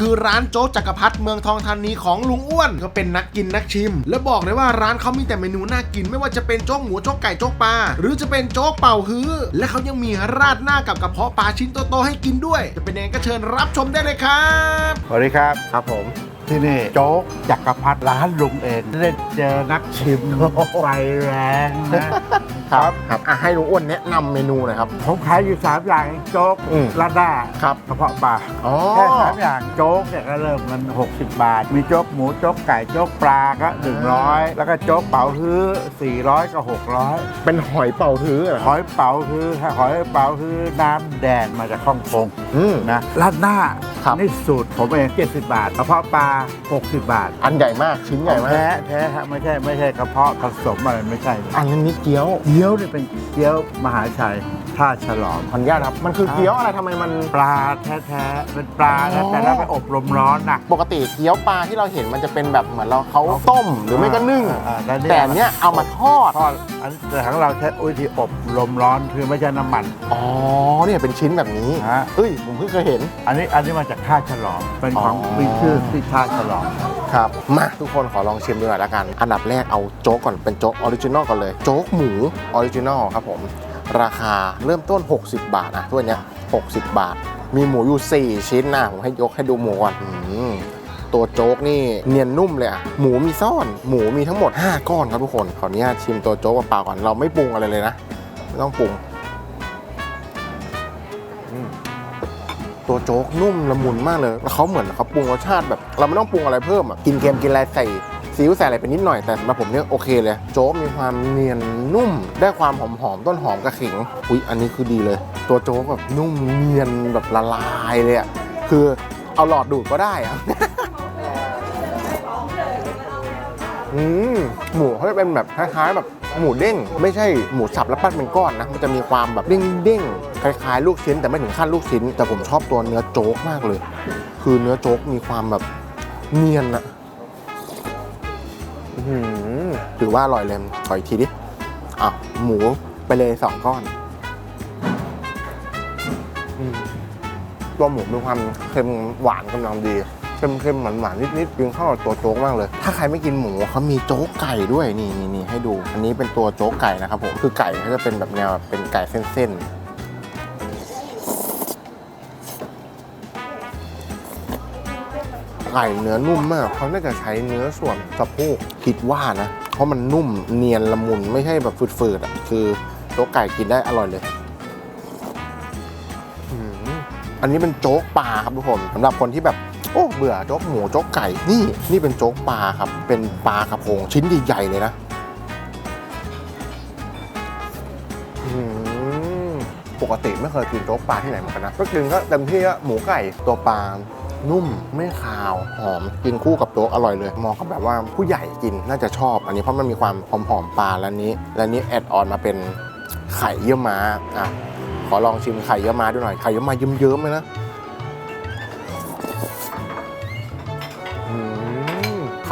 คือร้านโจ๊กจักรพรรดิเมืองทองธานีของลุงอ้วนก็เป็นนักกินนักชิม และบอกเลยว่าร้านเขามีแต่เมนูน่ากิน ไม่ว่าจะเป็นโจ๊กหมูโจ๊กไก่โจ๊กปลาหรือจะเป็นโจ๊กเป่าฮื้อและเขายังมีราดหน้ากับกระเพาะปลาชิ้นโตๆให้กินด้วย จะเป็นยังไงก็เชิญรับชมได้เลยครับสวัสดีครับครับผม ที่นี่โจ๊กจักรพรรดิร้านลุงเองได้เจอนักชิมไฟแรงนะ ครับครับอะให้ลุงอ้วนแนะนำเมนูหน่อยครับ ผมขายอยู่สามอย่างโจ๊กอืม ราดหน้าครับกระเพาะปลาอ๋อแค่สามอย่างโจ๊กเนี่ยก็เริ่มมัน 60 บาท มีโจ๊กหมูโจ๊กไก่โจ๊กปลาก็ 100 แล้วก็โจ๊กเป๋าฮื้อ 400กับ600 เป็นหอยเป่าฮื้อเหรอหอยเป๋าฮื้อหอยเป๋าฮื้อน้ำแดงมาจากฮ่องกงอืมนะราดหน้า ครับ นี่สูตรผมเอง70 บาทกระเพาะปลา 60 บาทอันใหญ่มากชิ้นใหญ่มากแท้แท้ฮะไม่ใช่ไม่ใช่กระเพาะผสมอะไรไม่ใช่อันนี้เกี๊ยวเกี๊ยวนี่เป็นเกี๊ยวมหาชัยท่าฉลอม ขออนุญาตครับ มันคือเกี๊ยวอะไรทำไมมัน ปลาแท้ๆเป็นปลาอ๋นะอแต่เราไปอบลมร้อนนะ ปกติเกี๊ยวปลาที่เราเห็นมันจะเป็นแบบเหมือนเราเขาต้มหรือไม่ก็นึ่ง อ่าล้วแต่อันเนี้ยเอามาทอด ทอดอันแต่ของเราใช้วิธีอบลมร้อนคือไม่ใช่น้ำมัน อ๋อเนี่ยเป็นชิ้นแบบนี้ ฮะ เอ้ย ผมเพิ่งเคยเห็น อันนี้อันนี้มาจากท่าฉลอมเป็นของอ๋อ มีชื่อที่ท่าฉลอมครับ มาทุกคนขอลองชิมดูหน่อยละกัน อันดับแรกเอาโจ๊กก่อนเป็นโจ๊กออริจินอลก่อนเลย โจ๊กหมูออริจินอลครับผม ราคาเริ่มต้น 60 บาทอะถ้วยเนี้ย60 บาท มีหมูอยู่ 4 ชิ้นนะผมให้ยกให้ดูหมูก่อนอืมตัวโจ๊กนี่เนียนนุ่มเลยอะหมูมีซ่อน หมูมีทั้งหมด 5 ก้อนครับทุกคน ขออนุญาตชิมตัวโจ๊กเปล่าๆก่อนเราไม่ปรุงอะไรเลยนะไม่ต้องปรุง ตัวโจ๊กนุ่มละมุนมากเลยแล้วเขาเหมือนเขาปรุงรสชาติแบบ เราไม่ต้องปรุงอะไรเพิ่มอะกินเค็มกินอะไรใส่ซีอิ๊วใส่อะไรไปนิดหน่อยแต่สำหรับผมเนี่ยโอเคเลย โจ๊กมีความเนียนนุ่ม ได้ความหอมหอมต้นหอมกระขิงอุ๊ยอันนี้คือดีเลย ตัวโจ๊กแบบนุ่มเนียนแบบละลายเลยอะคือเอาหลอดดูดก็ได้อะอืมหมูเขาจะเป็นแบบคล้ายๆแบบ หมูเด้งไม่ใช่หมูสับแล้วปั้นเป็นก้อนนะ มันจะมีความแบบเด้งๆคล้ายๆ ลูกชิ้นแต่ไม่ถึงขั้นลูกชิ้น แต่ผมชอบตัวเนื้อโจ๊กมากเลย คือเนื้อโจ๊กมีความแบบเนียนอะถือว่าอร่อยเลยขออีกทีดิอะหมูไปเลยสองก้อนอตัวหมูมีความเค็มหวานกำลังดี เค็มๆหวานๆนิดๆกินเข้ากับตัวโจ๊กมากเลย ถ้าใครไม่กินหมูเขามีโจ๊กไก่ด้วยนี่นี่นี่ให้ดู อันนี้เป็นตัวโจ๊กไก่นะครับผมคือไก่เขาจะเป็นแบบแนวเป็นไก่เส้นๆไก่เนื้อนุ่มมากเขาน่าจะใช้เนื้อส่วนสะโพกคิดว่านะ เพราะมันนุ่มเนียนละมุนไม่ใช่แบบฝืดๆอะคือโจ๊กไก่กินได้อร่อยเลยอันนี้เป็นโจ๊กปลาครับทุกคนสำหรับคนที่แบบ โอ้เบื่อโจ๊กหมูโจ๊กไก่นี่นี่เป็นโจ๊กปลาครับ เป็นปลากระพงชิ้นใหญ่ๆเลยนะปกติไม่เคยกินโจ๊กปลาที่ไหนเหมือนกันนะก็กินก็เต็มที่ก็หมูไก่ตัวปลานุ่มไม่คาวหอมกินคู่กับโจ๊กอร่อยเลยมองเขาแบบว่าผู้ใหญ่กินน่าจะชอบ อันนี้เพราะมันมีความหอมๆปลาแล้วนี้ และนี้แอดออนมาเป็นไข่เยี่ยวม้าอะขอลองชิมไข่เยี่ยวม้าดูหน่อยไข่เยี่ยวม้าเยิ้มๆเลยนะ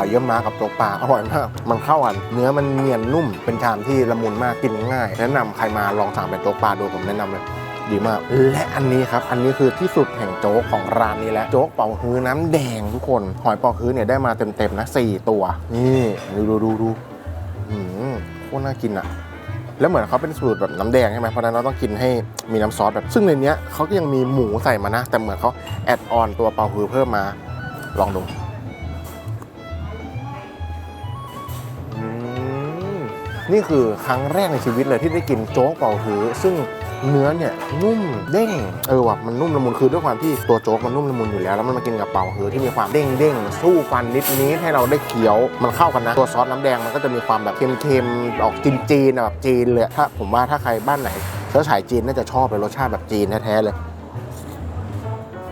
ข่เยี่ยมม้ากับโจ๊กปลาอร่อยมาก มันเข้ากัน เนื้อมันเนียนนุ่ม เป็นชามที่ละมุนมาก กินง่าย แนะนำใครมาลองสั่งเป็นโจ๊กปลาดูผมแนะนำเลยดีมาก และอันนี้ครับ อันนี้คือที่สุดแห่งโจ๊กของร้านนี้แล้ว โจ๊กเป่าฮื้อน้ำแดงทุกคน หอยเป่าฮื้อเนี่ยได้มาเต็มๆนะสี่ตัว นี่ดูดูดูดูอืมโคตรน่ากินอะแล้วเหมือนเขาเป็นสูตรแบบน้ำแดงใช่ไหมเพราะนั้นเราต้องกินให้มีน้ำซอสแบบ ซึ่งในเนี้ยเขาก็ยังมีหมูใส่มานะ แต่เหมือนเขาแอดออนตัวเป่าฮื้อเพิ่มมา ลองดู นี่คือครั้งแรกในชีวิตเลยที่ได้กินโจ๊กเป่าฮื้อซึ่งเนื้อเนี่ยนุ่มเด้งเออว่ะมันนุ่มละมุนคือด้วยความที่ตัวโจ๊กมันนุ่มละมุนอยู่แล้วแล้วมันมากินกับเป่าฮื้อที่มีความเด้งเด้งสู้ฟันนิดนิดให้เราได้เคี้ยวมันเข้ากันนะตัวซอสน้ำแดงมันก็จะมีความแบบเค็มๆออกจีนจีนๆแบบจีนเลยถ้าผมว่าถ้าใครบ้านไหนเชื้อสายจีนน่าจะชอบเลยรสชาติแบบจีนแท้ๆเลย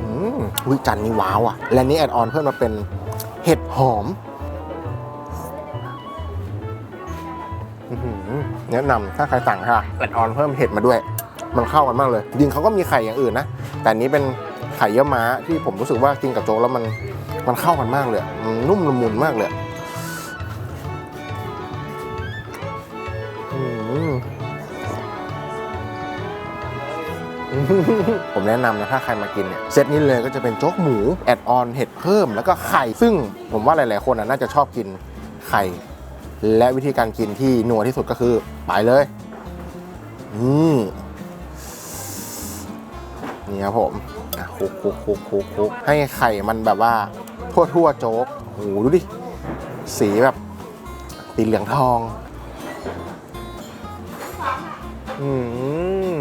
อืมอุ้ยจันนี่ว้าวอะ และนี่แอดออนเพิ่มมาเป็นเห็ดหอม แนะนำถ้าใครสั่งค่ะแอดออนเพิ่มเห็ดมาด้วย มันเข้ากันมากเลยจริงเขาก็มีไข่อย่างอื่นนะ แต่นี้เป็นไข่เยี่ยม้าที่ผมรู้สึกว่ากินกับโจ๊กแล้วมันมันเข้ากันมากเลยมันนุ่มละมุนมากเลยผมแนะนำนะถ้าใครมากินเนี่ยเซตนี้เลยก็จะเป็นโจ๊กหมู แอดออนเห็ดเพิ่มแล้วก็ไข่ ซึ่งผมว่าหลาย ๆ คนน่าจะชอบกินไข่ และวิธีการกินที่นัวที่สุดก็คือไปเลยนี่นี่ครับผมคุกคุกคุกคุกคุกให้ไข่มันแบบว่า ทั่วทั่วๆโจ๊กโอ้โหดูดิ สีแบบสีเหลืองทอง อืม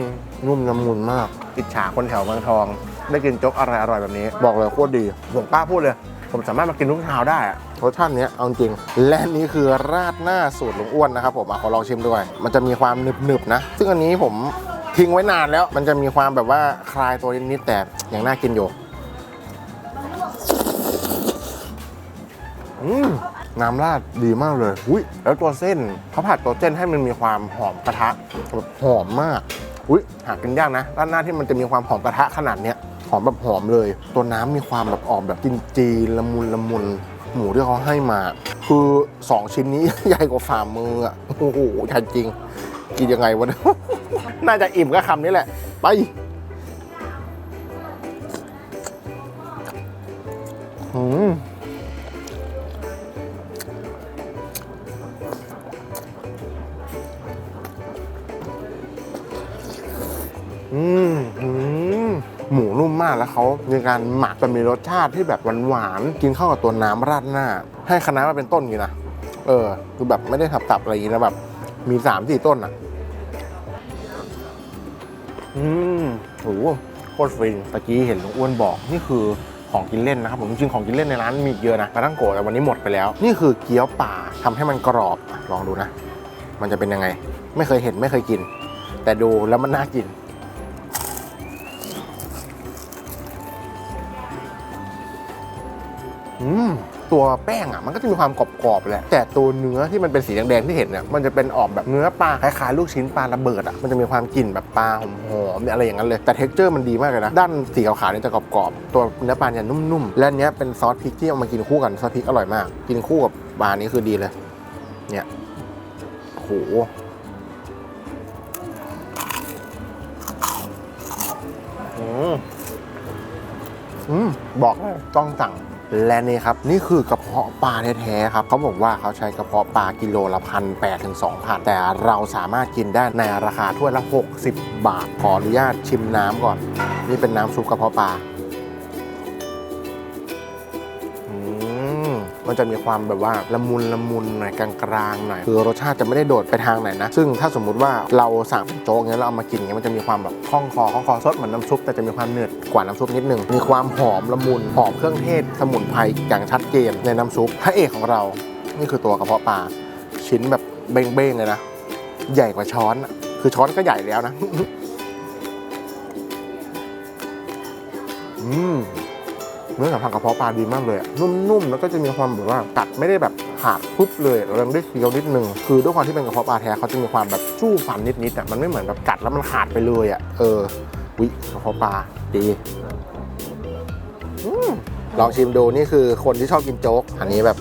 นุ่มละมุนมาก อิจฉาคนแถวเมืองทอง ได้กินโจ๊กอร่อยๆแบบนี้ บอกเลยโคตรดีผมกล้าพูดเลย ผมสามารถมากินทุกเช้าได้อะรสชาตินี้เอาจริง และนี่คือราดหน้าสูตรลุงอ้วนนะครับผมขอลองชิมด้วย มันจะมีความหนึบๆนะ ซึ่งอันนี้ผมทิ้งไว้นานแล้ว มันจะมีความแบบว่าคลายตัวนิดๆแต่ยังน่ากินอยู่น้ำราดดีมากเลยอุ้ยแล้วตัวเส้นเขาผัดตัวเส้นให้มันมีความหอมกระทะแบบหอมมากอุ้ยหากินยากนะรานหน้าที่มันจะมีความหอมกระทะขนาดเนี้ย หอมแบบหอมเลย ตัวน้ำมีความแบบออกแบบจีนจีนๆละมุนละมุนหมูที่เขาให้มา คือ 2 ชิ้นนี้ใหญ่กว่าฝ่ามืออะโอ้โหใหญ่จริง กินยังไงวะเนี่ยน่าจะอิ่มก็คำนี้แหละ ไปอืมอืมอืม หมูนุ่มมากแล้วเขามีการหมักจนมีรสชาติที่แบบหวานๆกินเข้ากับตัวน้ำราดหน้า ให้คณะน้ามาเป็นต้นอยู่นะเออคือแบบไม่ได้สับๆอะไรอย่างนี้นะแบบ มีสามสี่ต้นอะ อืมโหโคตรฟินตะกี้เห็นลุงอ้วนบอกนี่คือของกินเล่นนะครับผมจริงๆของกินเล่นในร้านมีเยอะนะปลาตั้งโกะแต่วันนี้หมดไปแล้ว นี่คือเกี๊ยวป่าทำให้มันกรอบลองดูนะ มันจะเป็นยังไง ไม่เคยเห็นไม่เคยกิน แต่ดูแล้วมันน่ากิน อืมตัวแป้งอะมันก็จะมีความกรอบๆแหละแต่ตัวเนื้อที่มันเป็นสีแดงๆที่เห็นเนี่ยมันจะเป็นออกแบบเนื้อปลาคล้ายๆลูกชิ้นปลาระเบิดอะมันจะมีความกลิ่นแบบปลาหอมๆเนี่ยอะไรอย่างนั้นเลยแต่เท็กเจอร์มันดีมากเลยนะด้านสีขาวๆเนี่ยจะกรอบๆตัวเนื้อปลาเนี่ยนุ่มๆและอันเนี้ยเป็นซอสพริกที่เอามากินคู่กันซอสพริกอร่อยมาก กินคู่กับปลานี้คือดีเลย เนี่ยโหอืมอืมบอกเลยต้องสั่ง และนี่ครับนี่คือกระเพาะปลาแท้ๆครับเขาบอกว่าเขาใช้กระเพาะปลากิโลละพันแปดถึงสองพันแต่เราสามารถกินได้ในราคาถ้วยละ 60 บาทขออนุญาตชิมน้ำก่อน นี่เป็นน้ำซุปกระเพาะปลา มันจะมีความแบบว่าละมุนละมุนหน่อยกลางๆหน่อยคือรสชาติจะไม่ได้โดดไปทางไหนนะ ซึ่งถ้าสมมุติว่าเราสั่งเป็นโจ๊กเงี้ยเราเอามากินเงี้ยมันจะมีความแบบคล่องคอคล่องคอซดเหมือนน้ำซุปแต่จะมีความเนืดกว่าน้ำซุปนิดนึงมีความหอมละมุนหอมเครื่องเทศสมุนไพรอย่างชัดเจนในน้ำซุปพระเอกของเรา นี่คือตัวกระเพาะปลาชิ้นแบบเบ้งๆเลยนะใหญ่กว่าช้อนคือช้อนก็ใหญ่แล้วนะ อืม เนื้อสัมผัสกระเพาะปลาดีมากเลยอะนุ่มๆ แล้วก็จะมีความแบบว่ากัดไม่ได้แบบขาดปุ๊บเลยเรายังได้เคี้ยวนิดนึง คือด้วยความที่เป็นกระเพาะปลาแท้เขาจะมีความแบบสู้ฟันนิดๆอะมันไม่เหมือนแบบกัดแล้วมันขาดไปเลยอะเออวิกระเพาะปลาดีอืมลองชิมดูนี่คือคนที่ชอบกินโจ๊ก อันนี้แบบ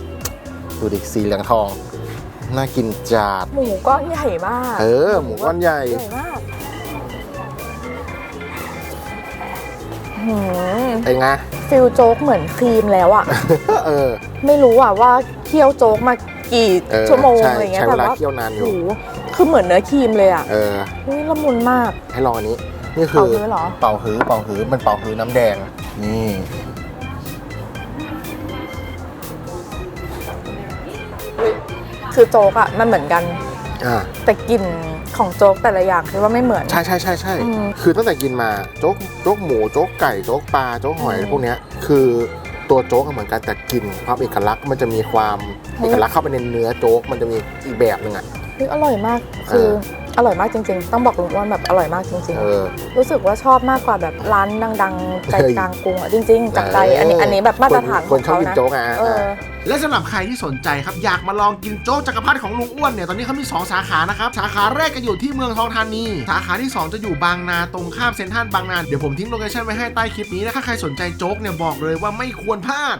ดูดิสีเหลืองทอง น่ากินจัดหมูก้อนใหญ่มาก เออ หมูก้อนใหญ่ใหญ่มาก เป็นไงฟิลโจ๊กเหมือนครีมแล้วอะเออ ไม่รู้อะว่าเคี่ยวโจ๊กมากี่เออชั่วโมงใช่อะไรเงี้ยใช้เวแต่ลาว่าเคี่ยวนานอยู่โอ้โหคือเหมือนเนื้อครีมเลยอะเออเฮ้ยละมุนมาก ให้ลองอันนี้ นี่คือเป่าฮื้อเหรอเป่าฮื้อเป่าฮื้อมันเป่าฮื้อน้ำแดง นี่คือโจ๊กอะมันเหมือนกันอ่าแต่กลิ่น ของโจ๊กแต่ละอย่างคือว่าไม่เหมือน ใช่ใช่ใช่ใช่อืม คือตั้งแต่กินมาโจ๊กโจ๊กหมูโจ๊กไก่โจ๊กปลาโจ๊กหอยอืมพวกเนี้ยคือตัวโจ๊กอะเหมือนกันแต่กลิ่นความเอกลักษณ์มันจะมีความเฮ้เอยกลักษณ์เข้าไปในเนื้อโจ๊กมันจะมีอีกแบบหนึ่งอะเฮ้ยอร่อยมากคือเอออร่อยมากจริง ๆ ต้องบอกลุงอ้วนแบบอร่อยมากจริง เออ ๆ รู้สึกว่าชอบมากกว่าแบบร้านดังๆใจเฮ้ยกลางกรุงอะจริง ๆ จากใจอันนี้อันนี้แบบมาตรฐานคขอนงชอบเขากินนะโจ๊กอะเออ และสำหรับใครที่สนใจครับอยากมาลองกินโจ๊กจักรพรรดิของลุงอ้วนเนี่ยตอนนี้เขามี 2 สาขานะครับสาขาแรกก็อยู่ที่เมืองทองธานี สาขาที่ 2 จะอยู่บางนาตรงข้ามเซ็นทรัลบางนาเดี๋ยวผมทิ้งโลเคชั่นไว้ให้ใต้คลิปนี้นะถ้าใครสนใจโจ๊กเนี่ยบอกเลยว่าไม่ควรพลาด